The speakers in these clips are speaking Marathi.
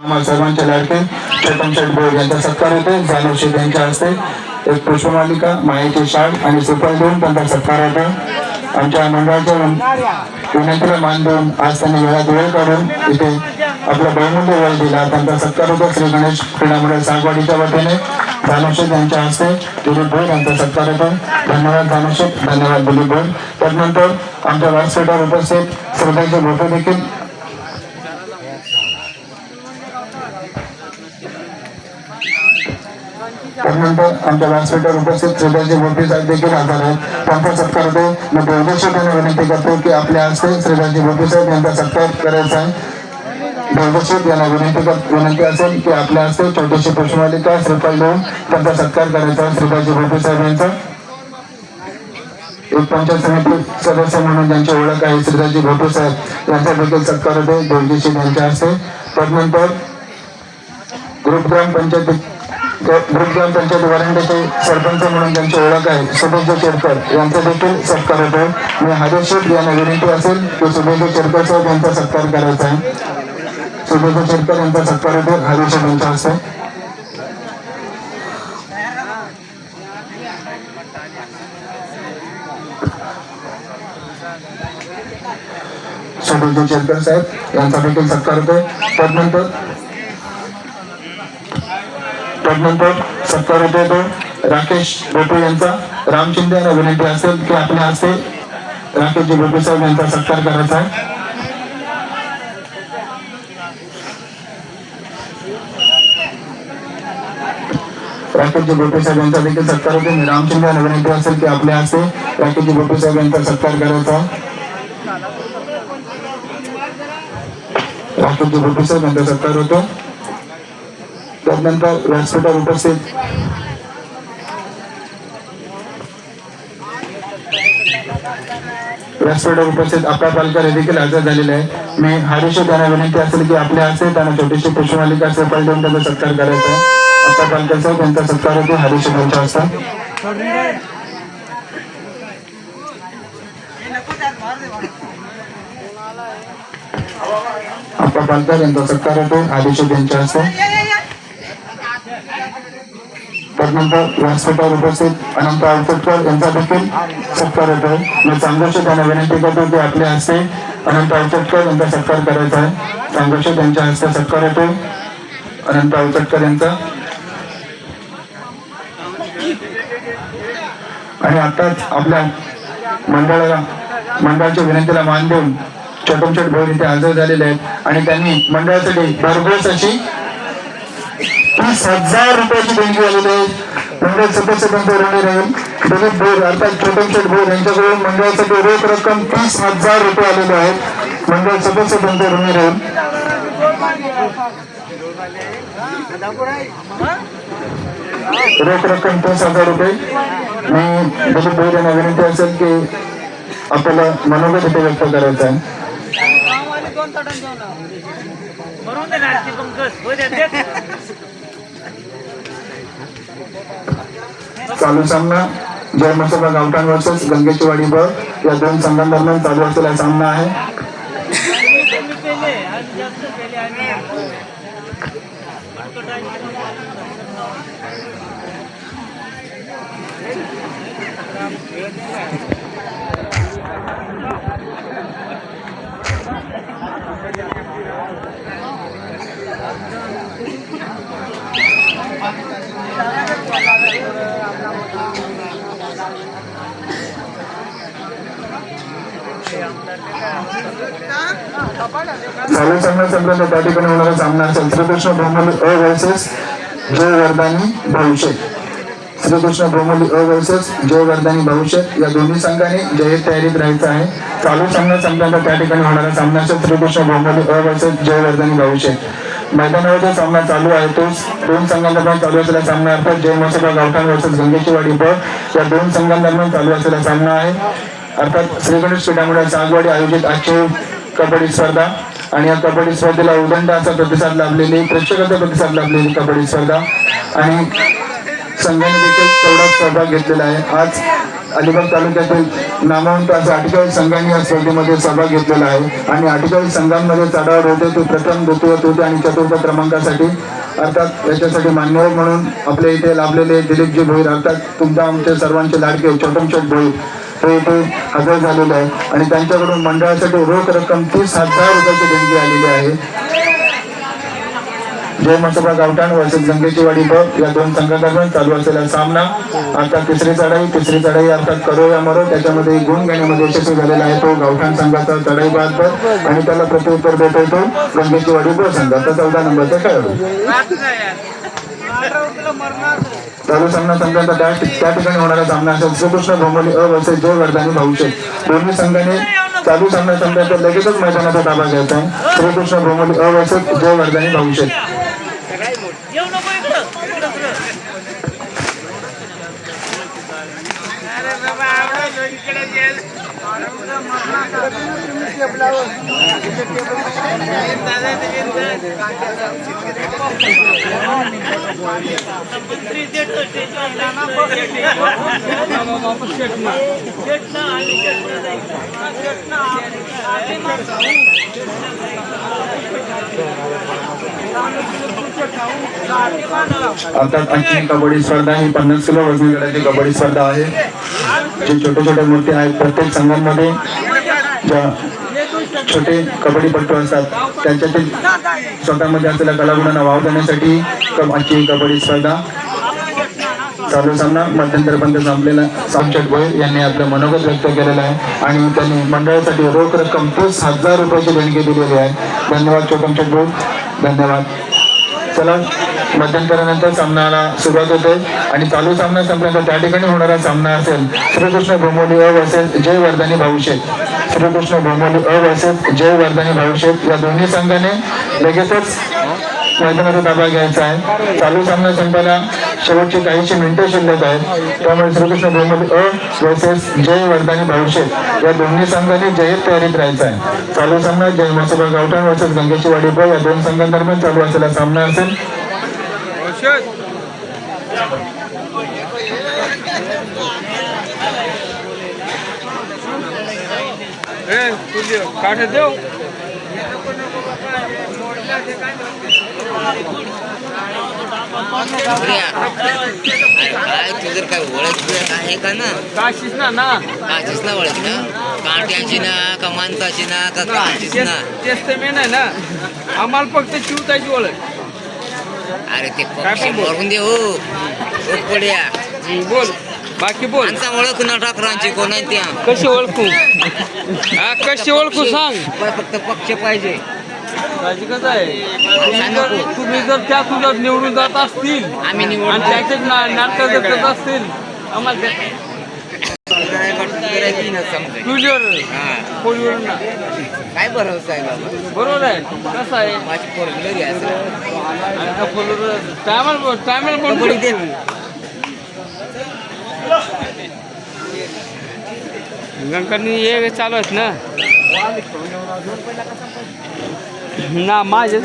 आम्हाला सर्वांचे लाडके. चेतन शेठ यांचा सत्कार होते जाधव शेठ यांच्या हस्ते एक पुष्पमालिका माहिती शाळ आणि सुपर देऊन त्यांचा सत्कार होता आमच्या मंडळाच्या विनंतीला मान देऊन आज त्यांनी वेळात वेळ काढून इथे आपला बहुमूल्य वेळ दिला. त्यांचा सत्कार होता. श्री गणेश क्रीडा मंडळ सागवाडीच्या वतीने जानवशेठ यांच्या हस्ते दिलीप भोर यांचा सत्कार होता धन्यवाद जानवशेठ धन्यवाद दिलीप भोर त्यानंतर आमच्या व्यासपीठावर उपस्थित श्रोत्यांचे भोटे देखील त्यानंतर आमच्या व्यासपीठावर उपस्थित. श्रीदासजी मोठी देखील हजर आहेत. त्यांचा सत्कार होतो. मी देवदर्शकांना विनंती करतो की आपल्या हस्ते श्रीदासजी मोठी साहेब यांचा सत्कार करायचा आहे. देवदर्शक यांना विनंती विनंती असेल की आपल्या हस्ते छोटीशी पुष्पमालिका श्रीफल देऊन त्यांचा सत्कार करायचा आहे. श्रीदासजी मोठी साहेब यांचा. एक पंचायत समिती सदस्य म्हणून ज्यांची ओळख आहे श्रीदासजी भोटे साहेब यांचा देखील सत्कार होतो. देवजीशी यांच्या हस्ते. त्यानंतर ग्रुप ग्राम पंचायत ग्रुप त्यांच्या वरांड्याचे सरपंच म्हणून त्यांची ओळख आहे. सुभेंद्र केरकर यांचा देखील सत्कार होतो मी हरीश शेठ यांना विनंती असेल की सुभेंद्र केरकर साहेब यांचा सत्कार करायचा आहे. सुभेंद्र केरकर यांचा सत्कार होतो हरीश यांचा यांच्या हस्ते सुभेंद्र शेरकर साहेब यांचा देखील सत्कार होतो त्यानंतर त्यानंतर सत्कार होतो राकेश बोटे यांचा राम शिंदे यांना विनंती असेल की आपल्या हस्ते राकेशजी बोटे साहेब यांचा सत्कार करायचा आहे राकेशजी बोटे साहेब यांचा देखील सत्कार होतो मी राम शिंदे यांना विनंती असेल की आपल्या हस्ते राकेशजी साहेब यांचा सत्कार करायचा राकेशजी बोटे साहेब यांचा सत्कार होतो त्यानंतर व्यासपीठावर उपस्थित व्यासपीठावर उपस्थित आपला पालकर हे देखील हजर झालेले आहे. मी हरीश त्यांना विनंती असेल की आपल्या हस्ते त्यांना छोटीशी पुष्पमालिका श्रीफळ देऊन त्यांचा सत्कार करायचा आहे. आपला पालकर त्यांचा सत्कार होतो हरीश यांच्या हस्ते आपला पालकर सत्कार होतो यांच्या हस्ते त्यानंतर व्यासपीठावर उपस्थित अनंत आवचटकर यांचा देखील सत्कार होतो मी संघर्ष त्यांना विनंती करतो की आपल्या हस्ते अनंत आवचटकर यांचा सत्कार करायचा आहे. संघर्ष त्यांच्या हस्ते सत्कार होतो अनंत आवचटकर यांचा. आणि आताच आपल्या मंडळाला मंडळाच्या विनंतीला मान देऊन छोटमछोट भाऊ इथे हजर झालेले आहेत. आणि त्यांनी मंडळासाठी भरघोस अशी वीस हजार रुपयाची देणगी आलेली आहे. मंडळ सदस्य रणे राहील दिलीप भोर अर्थात छोटम शेठ भोर यांच्याकडून मंडळासाठी रोख रक्कम तीस हजार रुपये आलेले आहेत. मंडळ सदस्य रणे राहील रोख रक्कम तीस हजार रुपये. मी दिलीप भोर यांना विनंती असेल की आपल्याला मनोगत इथे व्यक्त करायचं आहे गाववाले दोन ताटांनी जेवणार भरून देणार ती पंकज हो द्या दे. चालू सामना जय मसोबा गावठाण वर्सेस गंगेची वाडी ब या दोन संघांदरम्यान चालू असलेला सामना आहे. चालू सामना त्या ठिकाणी होणारा सामना असेल श्रीकृष्ण भोमली अ वर्सेस जय वर्धानी भविष्य. श्रीकृष्ण भोमली अ वर्सेस जय वर्धानी भविष्य. या दोन्ही संघाने जय्यत तयारीत राहायचं आहे. चालू सामना संपल्यानंतर त्या ठिकाणी होणारा सामना असेल श्रीकृष्ण भोमली अ वर्सेस जय वर्धानी भविष्य. मैदानावरचा सामना चालू आहे. तो दोन संघांदरम्यान चालू असलेला सामना अर्थात जय मसोबा गावठाण वर्सेस गंगेची वाडी ब या दोन संघांदरम्यान चालू असलेला सामना आहे. अर्थात श्रीगणेश क्रीडामंडळ सागवाडी आयोजित आजचे कबड्डी स्पर्धा आणि या कबड्डी स्पर्धेला उदंड असा प्रतिसाद लाभलेली प्रेक्षकाचा प्रतिसाद लाभलेली कबड्डी स्पर्धा आणि संघाने देखील तेवढाच सहभाग घेतलेला आहे. आज अलिबाग तालुक्यातील नामवंत असं अठ्ठेचाळीस संघांनी या स्पर्धेमध्ये सहभाग घेतलेला आहे. आणि अठ्ठेचाळीस संघांमध्ये चढावर होते ते प्रथम द्वितीय तृतीय आणि चतुर्थ क्रमांकासाठी अर्थात याच्यासाठी मान्यवर म्हणून आपल्या इथे लाभलेले दिलीपजी भोईर अर्थात तुमचा आमचे सर्वांचे लाडके छोटमछोट भोईर ते इथे हजर झालेले आहे. आणि त्यांच्याकडून मंडळासाठी रोख रक्कम तीस हजार रुपयाची देणगी आलेली आहे. जय मसोबा गावठाण वर्षिक गंगेची वाडी ब या दोन संघांदरम्यान चालू असलेला सामना. आता तिसरी चढाई तिसरी चढाई अर्थात करो या मरो त्याच्यामध्ये गुण घेण्यामध्ये यशस्वी झालेला आहे तो गावठाण संघाचा चढाई बाद आणि त्याला प्रत्युत्तर देतोय तो गंगेची वाडी ब संघ. आता चौदा नंबरचा खेळाडू. चालू सामना संघाचा त्या त्या ठिकाणी होणारा सामना असेल. श्रीकृष्ण भोमोली अ वर्सेस जय वर्धानी भाऊशे दोन्ही संघाने चालू सामना संघाचा लगेचच मैदानाचा ताबा घ्यायचा आहे. श्रीकृष्ण भोमोली अ वर्सेस जय वर्धानी भाऊशे अर्थात आणखी कबड्डी स्पर्धा ही पन्नास किलो वजनी गटाची कबड्डी स्पर्धा आहे. जे छोट्या छोट्या मूर्ती आहेत प्रत्येक संघांमध्ये ज्या छोटे कबड्डीपट्टू असतात त्यांच्यातील स्वतःमध्ये असलेल्या कलागुणांना वाव देण्यासाठी आजची कबड्डी स्पर्धा चालू सामना मध्यंतरपर्यंत संपलेला सामचट गोयल यांनी आपलं मनोगत व्यक्त केलेलं आहे आणि त्यांनी मंडळासाठी रोख रक्कम तीस हजार रुपयाची देणगी दिलेली आहे. धन्यवाद छोटमचट गोयल धन्यवाद. चला मध्यंतरानंतर सामनाला सुरुवात होते आणि चालू सामना संपल्यानंतर त्या ठिकाणी होणारा सामना असेल Shrikrishna Bhomoli A versus Jay Vardhani Bhausheth. Shrikrishna Bhomoli A versus Jay Vardhani Bhausheth या दोन्ही संघाने लगेचच मैदानाचा ताबा घ्यायचा आहे. चालू सामना संपायला शेवटची काहीशी मिनिटं शिल्लक आहेत. त्यामुळे श्रीकृष्ण भोमोली अ वर्सेस जय वर्धानी भाऊशेठ या दोन्ही संघांनी जयत तयारीत राहायचा आहे. चालू सामना जय मसोबा गावठाण वर्सेस गंगेची वाडी ब या दोन संघांदरम्यान चालू असलेला सामना असेल. काठ देऊ काय तुझं काय ओळख आहे का ना? काशीच ना ना? काचीच ना ओळख ना काट्याची ना का माणसाची ना का तेच ना तेच तर मेन आहे ना. आम्हाला फक्त चिवताची ओळख. अरे ते पक्षी. मरून दे हो. हं, बोल. बाकी बोल. माणसा ओळख ना ठाकरांची कोण आहे त्या? कशी ओळखू? हा कशी ओळखू सांग. फक्त पक्ष पाहिजे. माझी कसं आहे? तुम्ही जर त्या तुझ्या निवडून जात असतील आम्ही निवडून आणि त्याचे नाटक जर करत असतील आम्हाला. तुझ्यावर. पोलीवर ना? काय भरोसा आहे बाबा? बरोबर आहे. कसं आहे? माझी आणि त्या पोलीवर टायमाला टायमाला कबड्डी दे. गंगांनी हे चालू आहेत ना? ना माझे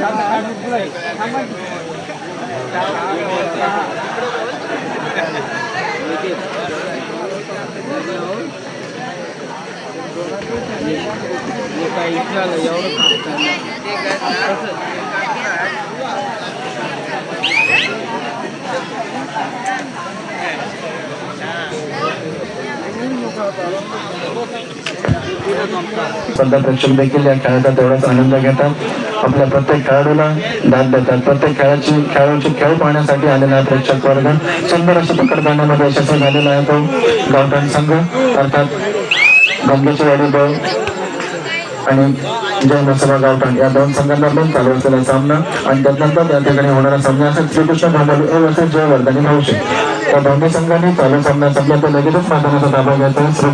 स्पर्धा प्रेक्षक देखील या खेळाचा तेवढाच आनंद घेतात. आपल्या प्रत्येक खेळाडूला दाद देतात. प्रत्येक खेळाची खेळाडूचे खेळ पाहण्यासाठी आलेला प्रेक्षक वर्ग सुंदर अशी पकड करण्यामध्ये यशस्वी झालेला आहे तो गावठाण संघ. अर्थात गंगेची वाडी बळ आणि जय मसोबा गावठाण या दोन संघांदरम्यान चालू असलेला सामना आणि त्यानंतर त्या ठिकाणी होणारा सामना असेल. श्रीकृष्ण भांडवली ए वर्सेस जय वर्धनी त्या दोन्ही संघांनी चालू सामना संपला तर लगेचच मैदानाचा ताबा घ्यायचा आहे.